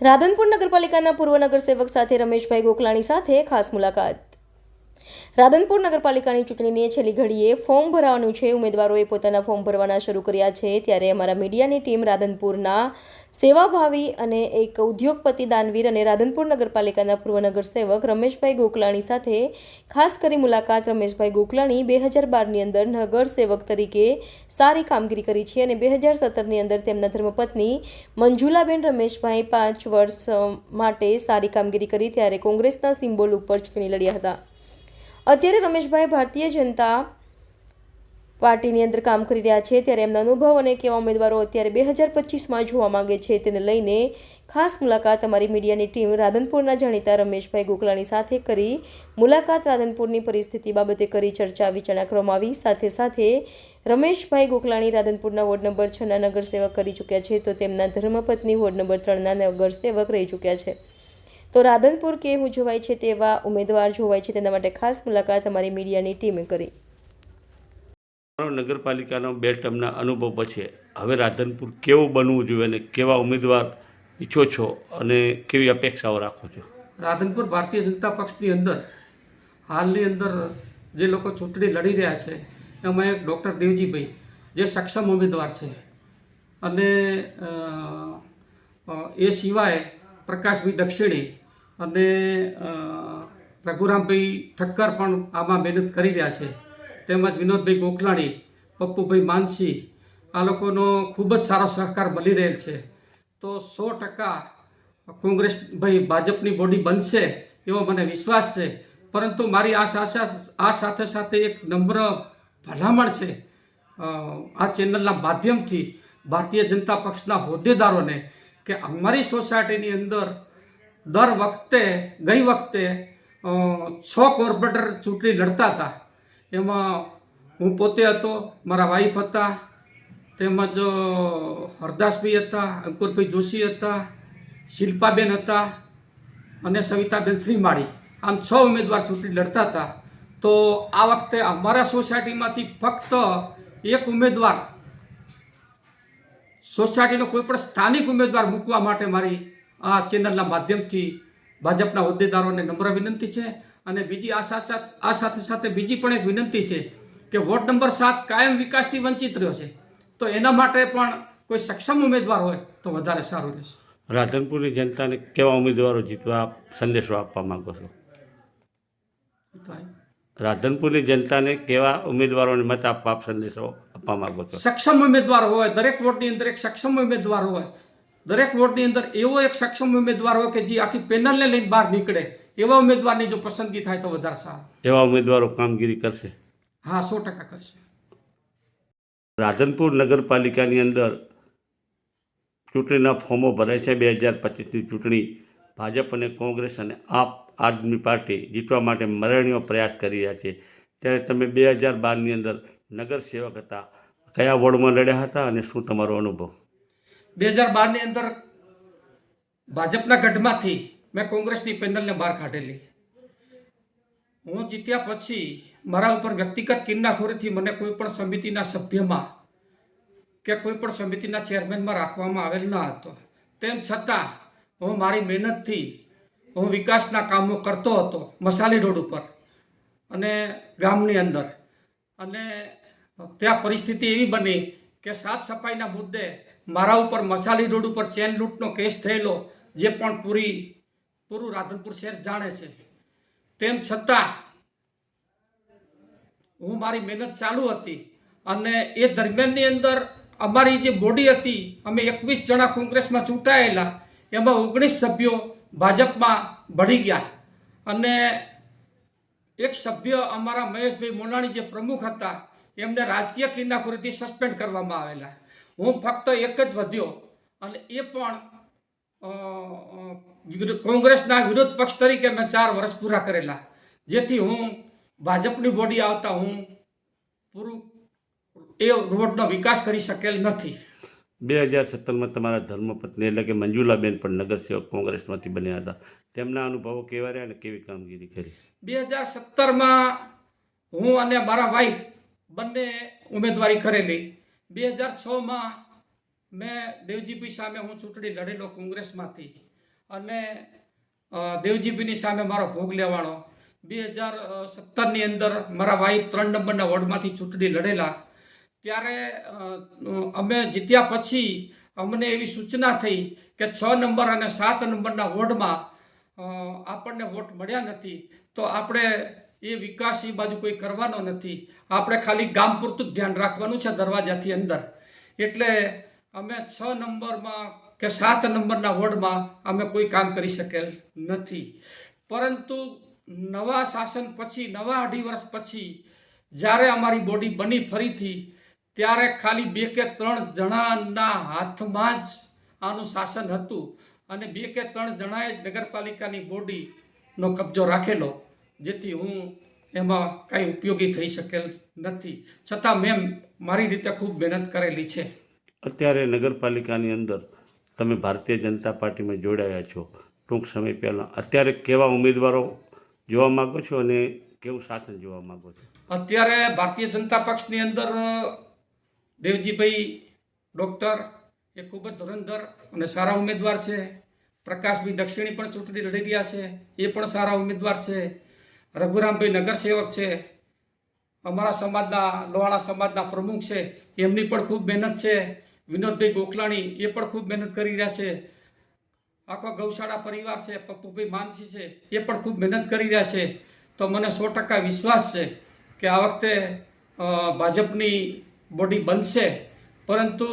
રાધનપુર નગરપાલિકાના પૂર્વ નગરસેવક સાથે રમેશભાઈ ગોકલાણી સાથે ખાસ મુલાકાત. રાધનપુર નગરપાલિકાની ચૂંટણીની છેલ્લી ઘડીએ ફોર્મ ભરવાનું છે. ઉમેદવારોએ પોતાના ફોર્મ ભરવાના શરૂ કર્યા છે. ત્યારે અમારા મીડિયાની ટીમ રાધનપુરના સેવાભાવી અને એક ઉદ્યોગપતિ દાનવીર અને રાધનપુર નગરપાલિકાના પૂર્વ નગરસેવક રમેશભાઈ ગોકલાણી સાથે ખાસ કરી મુલાકાત રમેશભાઈ ગોકલાણી બે હજાર બારની અંદર નગરસેવક તરીકે સારી કામગીરી કરી છે અને બે હજાર સત્તરની અંદર તેમના ધર્મપત્ની મંજુલાબેન રમેશભાઈ પાંચ વર્ષ માટે સારી કામગીરી કરી. ત્યારે કોંગ્રેસના સિમ્બોલ ઉપર ચૂંટણી લડ્યા હતા. અત્યારે રમેશભાઈ ભારતીય જનતા પાર્ટીની અંદર કામ કરી રહ્યા છે, ત્યારે એમના અનુભવ અને કેવા ઉમેદવારો અત્યારે બે હજાર પચીસમાં જોવા માંગે છે, તેને લઈને ખાસ મુલાકાત અમારી મીડિયાની ટીમ રાધનપુરના જાણીતા રમેશભાઈ ગોકલાણી સાથે કરી મુલાકાત રાધનપુરની પરિસ્થિતિ બાબતે કરી ચર્ચા વિચારણા કરવામાં આવી. સાથે સાથે રમેશભાઈ ગોકલાણી રાધનપુરના વોર્ડ નંબર છના નગરસેવક કરી ચૂક્યા છે, તો તેમના ધર્મપત્ની વોર્ડ નંબર ત્રણના નગરસેવક રહી ચૂક્યા છે. તો રાધનપુર કેવું જોવાય છે તેવા ઉમેદવાર જોવાય છે તેના માટે ખાસ મુલાકાત અમારી મીડિયાની ટીમે કરી. મારો નગરપાલિકાનો બે ટર્મના અનુભવ પછી હવે રાધનપુર કેવું બનવું જોઈએ અને કેવા ઉમેદવાર ઈચ્છો છો અને કેવી અપેક્ષાઓ રાખો છો? રાધનપુર ભારતીય જનતા પક્ષની અંદર હાલની અંદર જે લોકો ચૂંટણી લડી રહ્યા છે એમાં એક ડૉક્ટર દેવજીભાઈ જે સક્ષમ ઉમેદવાર છે. અને એ સિવાય પ્રકાશભાઈ દક્ષિણી અને રઘુરામભાઈ ઠક્કર પણ આમાં મહેનત કરી રહ્યા છે. તેમજ વિનોદભાઈ ગોખલાણી, પપ્પુભાઈ માનસી, આ લોકોનો ખૂબ જ સારો સહકાર મળી રહેલ છે. તો સો ટકા કોંગ્રેસ ભાઈ ભાજપની બોડી બનશે એવો મને વિશ્વાસ છે. પરંતુ મારી આ આ સાથે સાથે એક નમ્ર ભલામણ છે. આ ચેનલના માધ્યમથી ભારતીય જનતા પક્ષના હોદ્દેદારોને કે અમારી સોસાયટીની અંદર દર વખતે, ગઈ વખતે છ કોર્પોરેટર ચૂંટણી લડતા હતા. એમાં હું પોતે હતો, મારા વાઈફ હતા, તેમજ હરદાસભાઈ હતા, અંકુરભાઈ જોશી હતા, શિલ્પાબેન હતા અને સવિતાબેન શ્રીમાળી. આમ છ ઉમેદવાર ચૂંટણી લડતા હતા. તો આ વખતે અમારા સોસાયટીમાંથી ફક્ત એક ઉમેદવાર સોસાયટીનો કોઈ પણ સ્થાનિક ઉમેદવાર મૂકવા માટે મારી આ ચેનલના માધ્યમથી ભાજપના હોદ્દેદારોને નમ્ર વિનંતી છે અને બીજી આ સાથે આ સાથે સાથે બીજી પણ એક વિનંતી છે કે વોર્ડ નંબર સાત કાયમ વિકાસથી વંચિત રહ્યો છે. તો એના માટે પણ કોઈ સક્ષમ ઉમેદવાર હોય તો વધારે સારું રહેશે. રાધનપુરની જનતાને કેવા ઉમેદવારો જીતવા સંદેશો આપવા માંગો છો? રાધનપુરની જનતાને કેવા ઉમેદવારોને મત આપવા આપ સંદેશો આપવા માંગો છો સક્ષમ ઉમેદવાર હોય દરેક વોર્ડની અંદર એક સક્ષમ ઉમેદવાર હોય. દરેક વોર્ડની અંદર એવો એક સક્ષમ ઉમેદવાર હોય કે જે આખી પેનલને લઈને બહાર નીકળે. એવા ઉમેદવારની જો પસંદગી થાય તો વધારે સારું. એવા ઉમેદવારો કામગીરી કરશે? હા સો ટકા કરશે. રાધનપુર નગરપાલિકાની અંદર ચૂંટણીના ફોર્મો ભરાય છે. બે હજાર પચીસની ચૂંટણી ભાજપ અને કોંગ્રેસ અને આપ આદમી પાર્ટી જીતવા માટે મરણીયો પ્રયાસ કરી રહ્યા છે. ત્યારે તમે બે હજાર બારની અંદર નગરસેવક હતા. કયા વોર્ડમાં લડ્યા હતા અને શું તમારો અનુભવ? બે હજાર બારની અંદર ભાજપના ગઢમાંથી મેં કોંગ્રેસની પેનલને બહાર કાઢેલી. હું જીત્યા પછી મારા ઉપર વ્યક્તિગત કિન્નાખોરીથી મને કોઈ પણ સમિતિના સભ્યમાં કે કોઈ પણ સમિતિના ચેરમેનમાં રાખવામાં આવેલ ન હતો. તેમ છતાં હું મારી મહેનતથી હું વિકાસના કામો કરતો હતો મસાલી રોડ ઉપર અને ગામની અંદર. અને ત્યાં પરિસ્થિતિ એવી બની કે સાફ સફાઈના મુદ્દે મારા ઉપર મસાલી રોડ ઉપર ચેન લૂંટનો કેસ થયેલો, જે પણ પૂરી, પૂરું રાધનપુર શહેર જાણે છે. તેમ છતાં હું મારી મહેનત ચાલુ હતી અને એ દરમિયાનની અંદર અમારી જે બોડી હતી, અમે એકવીસ જણા કોંગ્રેસમાં ચૂંટાયેલા, એમાં ઓગણીસ સભ્યો ભાજપમાં ભળી ગયા. અને એક સભ્ય અમારા મહેશભાઈ મોલાણી જે પ્રમુખ હતા એમને રાજકીય કિન્નાખોરીથી સસ્પેન્ડ કરવામાં આવેલા. હું ફક્ત એક જ વધ્યો અને એ પણ કોંગ્રેસના વિરોધ પક્ષ તરીકે મેં ચાર વર્ષ પૂરા કરેલા. જેથી હું ભાજપની બોડી આવતા હું પૂરું એ રોડનો વિકાસ કરી શકેલ નથી. બે હજાર સત્તરમાં તમારા ધર્મપત્ની એટલે કે મંજુલાબેન પણ નગરસેવક કોંગ્રેસમાંથી બન્યા હતા. તેમના અનુભવો કેવા રહ્યા અને કેવી કામગીરી કરી? બે હજાર સત્તરમાં હું અને મારા વાઈફ બંને ઉમેદવારી કરેલી. બે હજાર છમાં મેં દેવજીભાઈ સામે હું ચૂંટણી લડેલો કોંગ્રેસમાંથી અને દેવજીભાઈની સામે મારો ભોગ લેવાનો. બે હજાર સત્તરની અંદર મારા વાઈફ ત્રણ નંબરના વોર્ડમાંથી ચૂંટણી લડેલા. ત્યારે અમે જીત્યા પછી અમને એવી સૂચના થઈ કે છ નંબર અને સાત નંબરના વોર્ડમાં આપણને વોટ મળ્યા નથી. તો આપણે એ વિકાસ એ બાજુ કોઈ કરવાનો નથી. આપણે ખાલી ગામ પૂરતું જ ધ્યાન રાખવાનું છે દરવાજાથી અંદર. એટલે અમે છ નંબરમાં કે સાત નંબરના વોર્ડમાં અમે કોઈ કામ કરી શકેલ નથી. પરંતુ નવા શાસન પછી, નવા અઢી વર્ષ પછી, જ્યારે અમારી બોડી બની ફરીથી, ત્યારે ખાલી બે કે ત્રણ જણાના હાથમાં જ આનું શાસન હતું. અને બે કે ત્રણ જણાએ જ નગરપાલિકાની બોડીનો કબજો રાખેલો. જેથી હું એમાં કાંઈ ઉપયોગી થઈ શકેલ નથી. છતાં મેં મારી રીતે ખૂબ મહેનત કરેલી છે. અત્યારે નગરપાલિકાની અંદર તમે ભારતીય જનતા પાર્ટીમાં જોડાયા છો. ટૂંક સમય પહેલાં અત્યારે કેવા ઉમેદવારો જોવા માગો છો અને કેવું શાસન જોવા માગો છો? અત્યારે ભારતીય જનતા પક્ષની અંદર દેવજીભાઈ ડૉક્ટર એ ખૂબ જ ધુરંધર અને સારા ઉમેદવાર છે. પ્રકાશભાઈ દક્ષિણી પણ ચૂંટણી લડી રહ્યા છે. એ પણ સારા ઉમેદવાર છે. રઘુરામભાઈ નગરસેવક છે. અમારા સમાજના, લોહાણા સમાજના પ્રમુખ છે. એમની પણ ખૂબ મહેનત છે. વિનોદભાઈ ગોખલાણી એ પણ ખૂબ મહેનત કરી રહ્યા છે. આખો ગૌશાળા પરિવાર છે, પપ્પુભાઈ માનસી છે, એ પણ ખૂબ મહેનત કરી રહ્યા છે. તો મને સો ટકા વિશ્વાસ છે કે આ વખતે ભાજપની બોડી બનશે. પરંતુ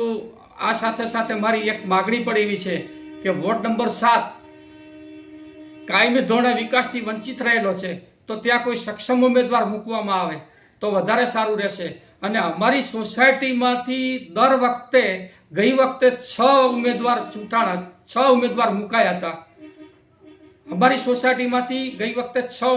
આ સાથે સાથે મારી એક માગણી પણ એવી છે કે વોર્ડ નંબર સાત કાયમી ધોરણે વિકાસથી વંચિત રહેલો છે. તો ત્યાં કોઈ સક્ષમ ઉમેદવાર મૂકવામાં આવે તો વધારે સારું રહેશે. અને અમારી સોસાયટીમાંથી દર વખતે, ગઈ વખતે છ ઉમેદવાર ચૂંટાણા, છ ઉમેદવાર મુકાયા હતા. અમારી સોસાયટીમાંથી ગઈ વખતે છ